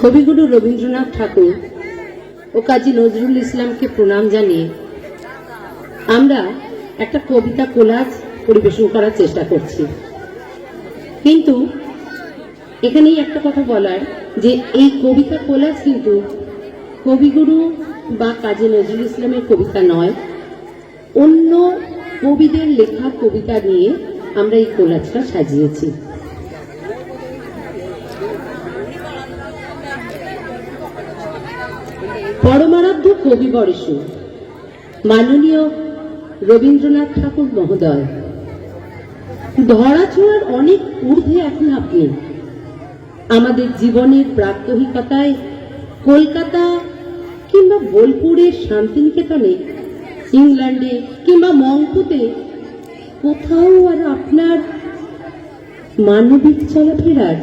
কবিগুরু রবীন্দ্রনাথ ঠাকুর ও কাজী নজরুল ইসলামকে প্রণাম জানিয়ে আমরা একটা কবিতা কোলাজ পরিবেশন করার চেষ্টা করছি। কিন্তু এখানেই একটা কথা বলার যে এই কবিতা কোলাজ কিন্তু কবিগুরু বা কাজী নজরুল ইসলামের কবিতা নয়, অন্য কবিদের লেখা কবিতা নিয়ে আমরা এই কোলাজটা সাজিয়েছি। পরমারাধ্য কবি মাননীয় রবীন্দ্রনাথ ঠাকুর মহোদয়, ধরাছোঁয়ার অনেক ঊর্ধ্বে এখন আপনি। আমাদের জীবনের প্রাত্যহিকতায় কলকাতা কিংবা বোলপুরের শান্তিনিকেতনে, ইংল্যান্ডে কিংবা মঙ্কুতে কোথাও আর আপনার মানবিক চলাফেরার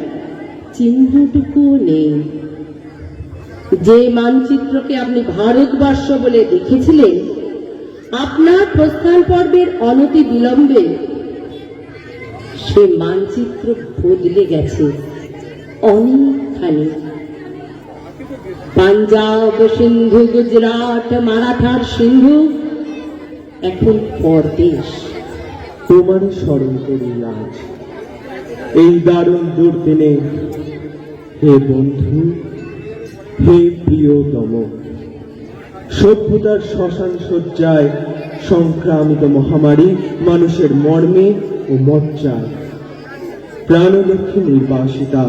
চিহ্নটুকুও নেই। যে মানচিত্রকে আপনি ভারতবর্ষ বলে দেখেছিলেন, আপনার প্রস্থান পর্বের অনতি বিলম্বে সে মানচিত্র বদলে গেছে অনেকখানি। পাঞ্জাব সিন্ধু, গুজরাট, মারাঠার সিন্ধু, এখন পরদেশ। তোমারই স্মরণ করি আজ। এই দারুণ দুর্দিনে, হে বন্ধু হে প্রিয়তম। সভ্যতার শ্মশান সজ্জায় সংক্রামিত মহামারী মানুষের মর্মে ও মজ্জায় প্রাণলক্ষ্মী নির্বাসিতা।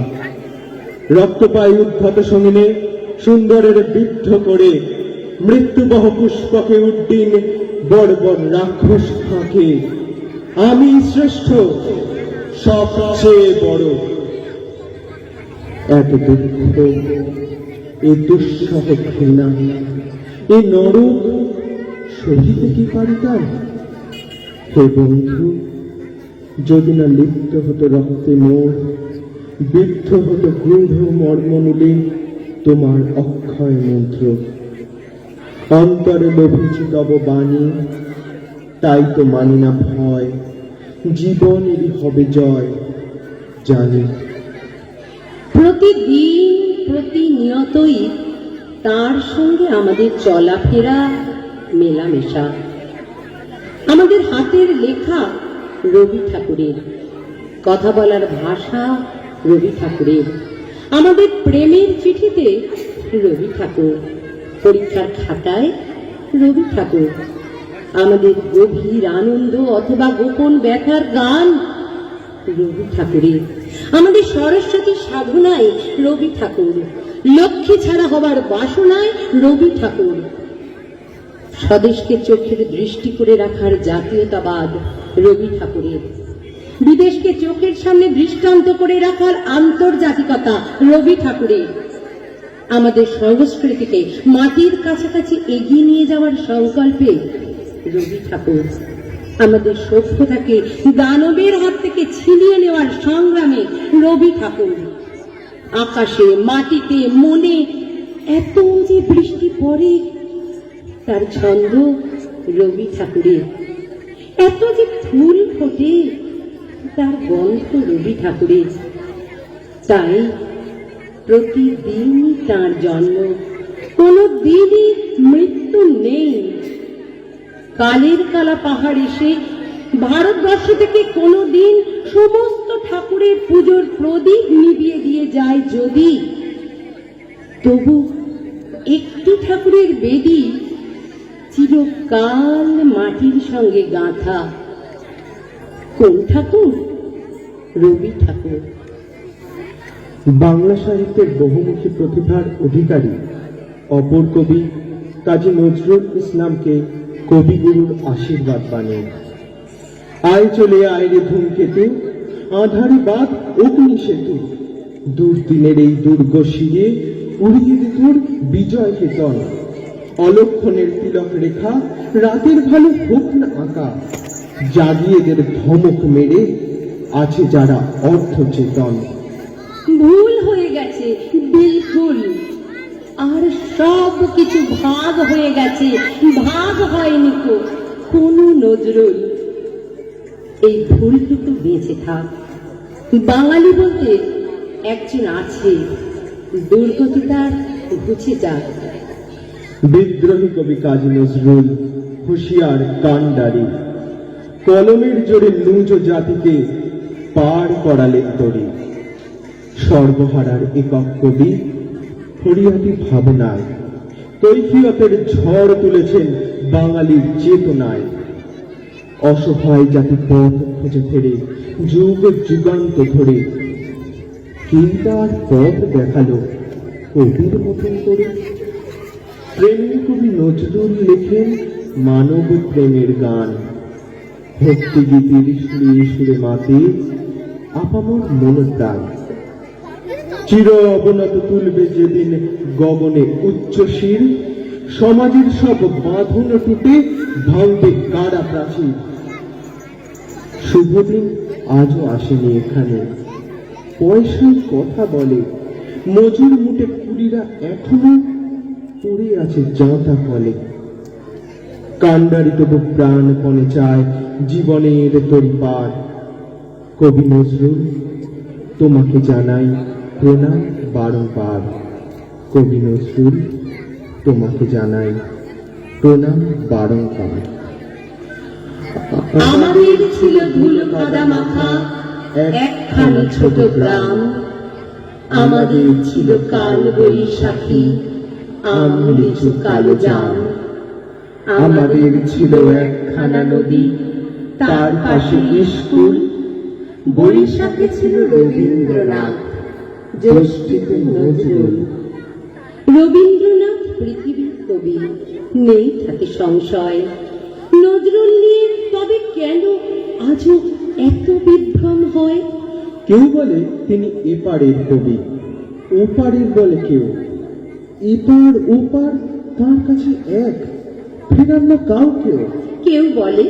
রক্তপায় উদ্ধত সঙ্গিনে সুন্দরের বিদ্ধ করে মৃত্যুবহ পুষ্পকে উড্ডিন বর্বর রাক্ষস ফাঁকে আমি শ্রেষ্ঠ, সবচেয়ে বড়। এত দুঃখ। এ দুঃসহ ঘৃণা। এ নরক সহিতে কি পারিতাম হে বন্ধু, যদি না লিপ্ত হতো রক্তে মোর, বিদ্ধ হতো গূঢ় মর্মমূলে তোমার অক্ষয় মন্ত্র। অন্তরে লোভেছি তব বাণী, তাই তো মানি না ভয়, জীবনেরই হবে জয়। জানি। প্রতিদিন প্রতিনিয়তই তার সঙ্গে আমাদের চলাফেরা মেলামেশা। আমাদের হাতের লেখা রবি ঠাকুরের। কথা বলার ভাষা রবি ঠাকুরের। আমাদের প্রেমের চিঠিতে রবি ঠাকুর। পরীক্ষার খাতায় রবি ঠাকুর। আমাদের গভীর আনন্দ অথবা গোপন ব্যথার গান রবি ঠাকুরের। আমাদের সরস্বতী সাধনায় রবি ঠাকুর। লক্ষ্মী ছাড়া হবার বাসনায় রবি ঠাকুর। স্বদেশকে চোখের দৃষ্টি করে রাখার জাতীয়তাবাদ রবি ঠাকুরের। বিদেশকে চোখের সামনে দৃষ্টান্ত করে রাখার আন্তর্জাতিকতা রবি ঠাকুরের। আমাদের সংস্কৃতিকে মাটির কাছাকাছি এগিয়ে নিয়ে যাওয়ার সংকল্পে রবি ঠাকুর। আমাদের সভ্যতাকে দানবের হাত থেকে ছিনিয়ে নেওয়ার সংগ্রামে রবি ঠাকুর। আকাশে, মাটিতে, মনে এত যে বৃষ্টি পড়ে, তার ছন্দ রবি ঠাকুরের। এত যে ফুল ফোটে, তার গন্ধ রবি ঠাকুরের। তাই প্রতিদিনই তার জন্ম। কোনো দিনই মৃত্যু নেই। কালের কালা পাহাড় এসে ভারতবর্ষ থেকে কোনো দিন সমস্ত ঠাকুরের পুজোর প্রদীপ নিভিয়ে দিয়ে যায় যদি। তবু একটি ঠাকুরের বেদি চিরকাল মাটির সঙ্গে গাঁথা। কোন ঠাকুর? রবি ঠাকুর। বাংলা সাহিত্যের বহুমুখী প্রতিভার অধিকারী অপর কবি কাজী নজরুল ইসলামকে কবিগুরুর আশীর্বাদ বানিয়ে আয় চলে আয় রে ধূমকেতু, আধারি বাদ অগ্নি সেতু দুর্দিনের এই দুর্গ শিরে উড়িয়ে দে বিজয় কেতন। অলক্ষণের তিলক রেখা, রাতের ভালো হোক না আঁকা। জাগিয়েদের ধমক মেরে, আছে যারা অর্থ চেতন ভুল হয়ে গেছে, বিলকুল। আর সব কিছু ভাগ হয়ে গেছে। ভাগ হয়নি কো কোনো নজরুল। এই ভুলটুকু বেঁচে থাক। বাঙালি বলতে একজন আছে। দুর্গতি তার ঘুচে যাক। বিদ্রোহী কবি কাজী নজরুল, হুঁশিয়ার কান্ডারি কলমের জোরে নুজ জাতিকে পার করালেন তরি। সর্বহারার একক কবি হরিয়াটি ভাবনায়, কৈফিয়তের ঝড় তুলেছেন বাঙালির চেতনায়। অসহায় জাতি পথ খুঁজে ফেরে, যুগ যুগান্ত ধরে। কিন্তু আর পথ দেখাল কবির মতন করে। প্রেমী কবি নজরুল লেখেন মানব প্রেমের গান। ভক্তি গীতির সুরে সুরে মাতে আপামর মনোদ্যান চির অবনত তুলবে যেদিন গগনে উচ্চশীল সমাজের সব বাঁধন টুটে ভাঙবে কারা প্রাচীর। শুভদিন আজও আসেনি এখানে। পয়সার কথা বলে, মজুর মুটে কুড়িরা এখনও পড়ে আছে জাঁতা ফলে কান্ডারি তবু প্রাণপণে চায় জীবনের তরিপার। কবি নজরুল, তোমাকে জানাই প্রণাম বারংবার। কবি নজরুল, তোমাকে জানাই প্রণাম বারংবার। আমাদের ছিল ধুলো কাদা মাখা একখানি ছোট গ্রাম। আমাদের ছিল কাল বৈশাখী আম কালো জাম। আমাদের ছিল একখানা নদী, তার পাশে স্কুল। বৈশাখে ছিল রবীন্দ্রনাথ। রবীন্দ্রনাথ পৃথিবীর কবি নেই থাকে সংশয়। নজরুল নিয়ে তবে কেন আজও এত বিভ্রম হয়? কেউ বলে তিনি এপারের কবি ওপারের বলে কেউ। এপার ওপার তার কাছে এক? ফেরার না কাউকেও। কেউ বলে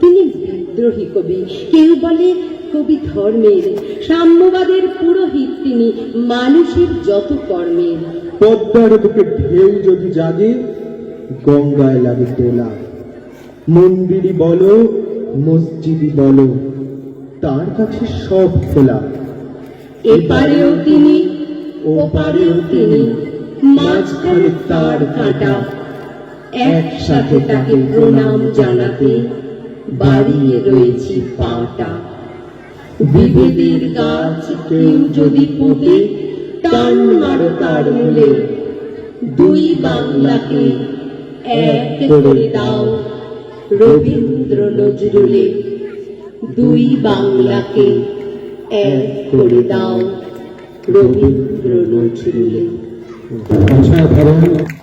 তিনি বিদ্রোহী কবি কেউ বলে কবি ধর্মের সাম্যবাদের পুরোহিত তিনি মানুষের যত কর্মের। পদ্মার বুকে ঢেউ যদি জাগে গঙ্গায় লাগে তোলা। মন্দিরই বলো মসজিদই বলো তার কাছে সব খোলা। এপারেও তিনি ওপারেও তিনি মাঝখানে তার কাটা। একসাথে তাকে প্রণাম জানাতে বাড়িয়ে রয়েছি পাটা। বিভেদের গাছ কেউ যদি পুঁতে টান মারো তার মূলে। দুই বাংলাকে এক করে দাও, রবীন্দ্র নজরুলে। দুই বাংলাকে এক করে দাও, রবীন্দ্র নজরুলে। অসাধারণ